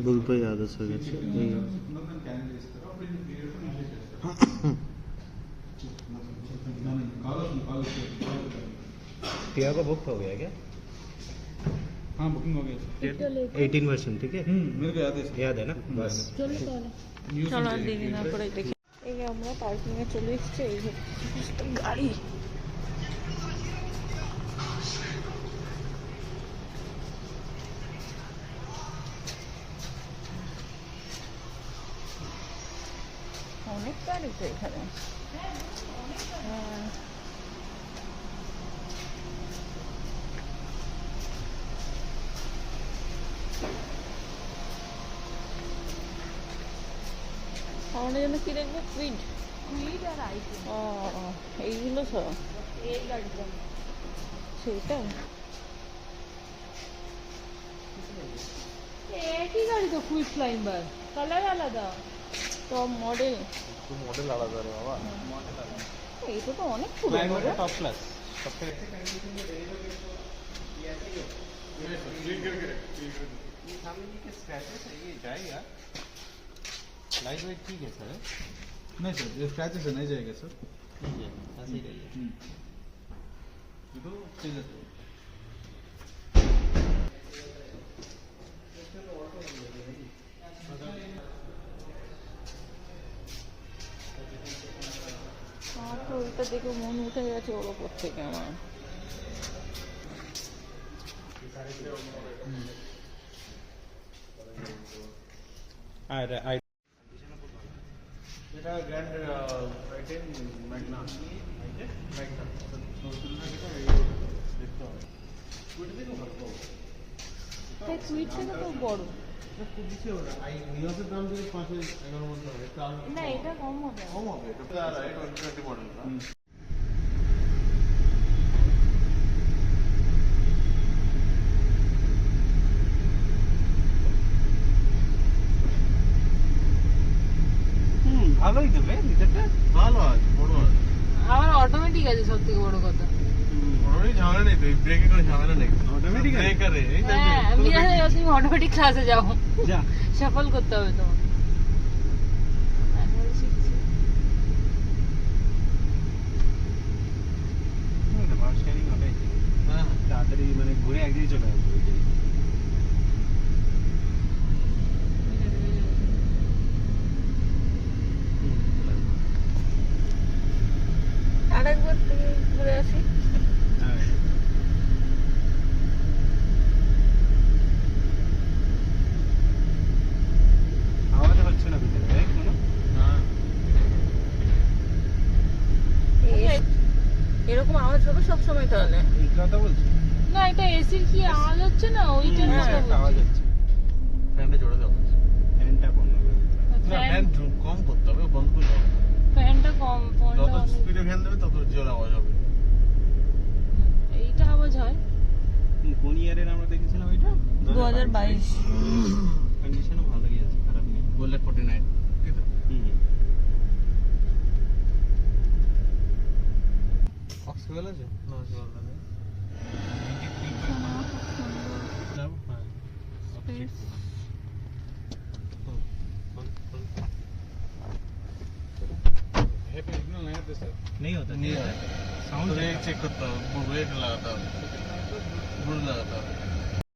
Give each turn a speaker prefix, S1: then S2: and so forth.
S1: Brothers వచ్చి ఈ- टिया का बुक हो गया क्या
S2: हाँ बुकिंग हो गया सर
S1: एटीन वर्षन ठीक है
S2: हम्म मेरे को याद है सर
S1: याद है ना बस
S2: न्यूज़
S3: চলো
S2: में
S3: দিদি না করে দেখি এই যে আমরা পার্কিং এ চলে এসেছি এই যে একটা গাড়ি অনেক তো এখানে। আমাদের জন্য কি দেখব? কুইড
S4: কুইড আর
S3: ও এইগুলো সব সেইটা?
S4: একই গাড়ি তো কুইড ক্লাইম্বার কালার আলাদা।
S3: টপ মডেল
S1: মডেল আলাদা রে বাবা
S3: এইটা তো অনেক পুরনো রে।
S1: টপ ক্লাস लाइट वेट ठीक है सर
S2: नहीं सर ये स्क्रैचेस है नहीं जाएगा सर
S1: ठीक है ऐसे ही रहिए
S2: ये तो चेंज है
S3: আমার তো ওইটা দেখে মন উঠে গেছে ওর ওপর থেকে আমার।
S1: আর
S2: এটা গ্র্যান্ড আইটেম ম্যাগনা ম্যাগনা দেখতে হবে থেকে
S3: থেকে তো বড়।
S2: না
S3: এটা কম হবে
S2: কম হবে এটা টোয়েন্টি মডেল
S1: ভালোই দেবে ভিতরটা
S2: ভালো আছে বড় আছে
S4: আমার অটোমেটিক আছে সব থেকে বড় কথা
S2: বড়ই ঝামেলা নেই তো ব্রেকে কোনো ঝামেলা নেই
S1: আছে?
S2: ব্রেকারে এই তো
S4: আমি অটোমেটিক ক্লাসে যাও
S1: যা
S4: সফল করতে হবে
S1: ক্যারিং ওটাই
S2: হ্যাঁ
S1: তাড়াতাড়ি মানে ঘুরে একদিকে চলে আসবে ওইটাই
S3: আর একবার থেকে ঘুরে আসি
S1: হ্যাঁ আওয়াজ হচ্ছে না ভিতরে তাই কোনো
S2: হ্যাঁ
S3: এই- এরকম আওয়াজ হবে সব সময় তাহলে
S1: কথা বলছি।
S4: না এটা এসির কি আওয়াজ হচ্ছে না? ওইটার
S3: হ্যাঁ,
S4: কথা
S1: আওয়াজ হচ্ছে।
S2: ফ্যানটা জোরে দাও।
S1: ফ্যানটা বন্ধ করে দিতে
S2: না
S4: ফ্যান
S2: কম করতে হবে বন্ধ করতে হবে
S4: ফ্যানটা কম
S2: যত স্পিডে ফ্যান দেবে তত জোরে আওয়াজ হবে।
S4: এইটা আওয়াজ হয়?
S1: কোন ইয়ারের আমরা দেখেছিলাম এটা?
S3: দু হাজার বাইশ
S1: কন্ডিশনও ভালোই আছে খারাপ নেই।
S2: বুলেট ফোর্টি নাইন ঠিক আছে
S1: হুম।
S2: অক্সিজেন আছে না অক্সিজেন নেই
S1: যাও হ্যাঁ
S3: Space.
S2: है पे सिग्नल नहीं आते सर
S1: नहीं होता
S2: नहीं
S1: क्या?
S2: आता
S1: साउंड
S2: तो एक चेक करता हूँ ब्रेक लगाता हूँ बुल लगाता हूँ